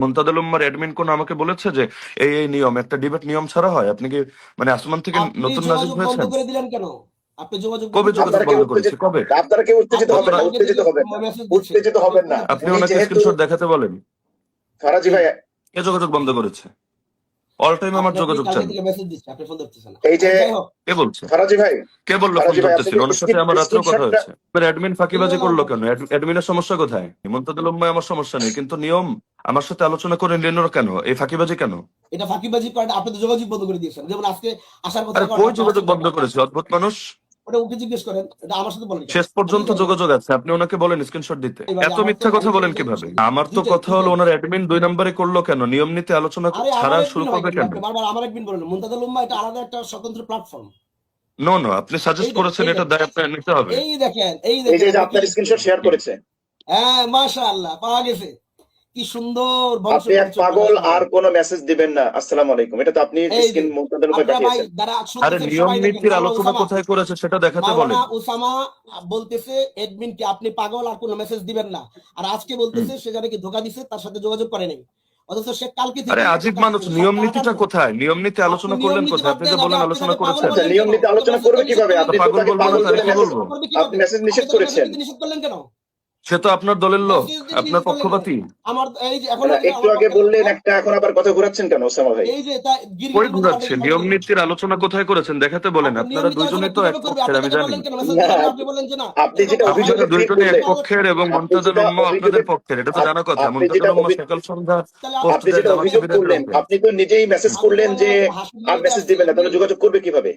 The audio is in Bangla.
মুমতাদুল উম্মার অ্যাডমিন কোন আমাকে বলেছে যে এই এই নিয়ম একটা ডিবেট নিয়ম ছাড়া হয়? আপনি কি মানে আসমান থেকে নতুন নাজিল হয়েছে করে দিলেন কেন? আপনি যোগাযোগ কবে যোগাযোগ করে বন্ধ করেছে? কবে? আপনারা কেউ উত্তেজিত হবেন না। উত্তেজিত হবেন। উত্তেজিত হবেন না। আপনি ওনাকে স্ক্রিনশট দেখাতে বলেন। ফারাজি ভাই কে যোগাযোগ বন্ধ করেছে? অল টাইম আমার আপনি যোগাযোগ চান থেকে মেসেজ দিচ্ছে? আপনি ফোন ধরতেছেন না। এই যে কে বলছে? ফরাজি ভাই কে বলল ফোন ধরতেছিল ওনার সাথে আমার রাত্রেও কথা হয়েছে। এবার অ্যাডমিন ফাঁকিবাজি করল কেন? অ্যাডমিনের সমস্যা কোথায়? হিমন্ত উম্মায় আমার সমস্যা নেই কিন্তু নিয়ম আমার সাথে আলোচনা করে নিলেন কেন? এই ফাঁকিবাজি কেন? এটা ফাঁকিবাজি পার্ট আপনি যোগাযোগ বন্ধ করে দিয়েছেন। যেমন আজকে আসার কথা কই যোগাযোগ বন্ধ করেছে? অদ্ভুত মানুষ। ওটা ওকে জিজ্ঞেস করেন এটা আমার সাথে বলেন শেষ পর্যন্ত যোগাযোগ আছে। আপনি ওনাকে বলেন স্ক্রিনশট দিতে। এত মিথ্যা কথা বলেন কীভাবে? আমার তো কথা হলো ওনার অ্যাডমিন দুই নম্বরে করল কেন? নিয়ম নীতি আলোচনা ছাড়া আমার শুরু একদিন করবে কেন? বারবার আমার একদিন বলেন। উম্মাহ এটা আলাদা একটা স্বতন্ত্র প্ল্যাটফর্ম নো নো আপনি সাজেস্ট করেছেন দেখেন, এটা দায় আপনার নিতে হবে। এই দেখেন এই এই যে আপনার স্ক্রিনশট শেয়ার করেছে। হ্যাঁ মাশাআল্লাহ পাওয়া গেছে। কি সুন্দর আপনি এক পাগল আর কোন মেসেজ দিবেন না। আসসালামু আলাইকুম। এটা তো আপনি স্ক্রিন মুক্তাদের উপর পাঠিয়েছেন। আরে নিয়ম নীতির আলোচনা কোথায় করেছে সেটা দেখাতে বলেন। ওসামা বলতেছে এডমিন কে আপনি পাগল আর কোনো মেসেজ দিবেন না। আর আজকে বলতেছে সে যারা কি ধোকা দিছে তার সাথে যোগাযোগ করে নাই। অথচ সে কালকে থেকে আরে আজিব মানুষ নিয়ম নীতিটা কোথায়? নিয়ম নীতি আলোচনা করলেন কোথায়? আপনি দেন, বলেন আলোচনা করেছেন। আচ্ছা নিয়ম নীতি আলোচনা করবে কীভাবে? আপনি পাগল তাকে বলব তাহলে কি মেসেজ বলব? আপনি মেসেজ নিষেধ করেছেন। নিষেধ করলেন কেন? সে তো আপনার দলের লোক আপনার পক্ষপাতী। আমার এই যে এখন একটু আগে বললেন একটা এখন আবার কথা ঘোরাচ্ছেন কেন ওসামা ভাই? এই যে কই মতো নিয়ম নীতির আলোচনা কোথায় করেছেন? দেখাতে বলেন আপনারা দুইজনেই তো এক পক্ষের আমি জানি আপনি যে যেটা অভিযোগ দুইজনই এক পক্ষের এবং যেটা উম্মাহ আপনাদের পক্ষের এটা তো জানা কথা। মুমতাজুল অভিযোগ- সকাল সন্ধ্যা আপনি যেটা অভিযোগ করলেন আপনি তো নিজেই মেসেজ করলেন যে আর মেসেজ দিবেন না তাহলে যোগাযোগ করবে কীভাবে?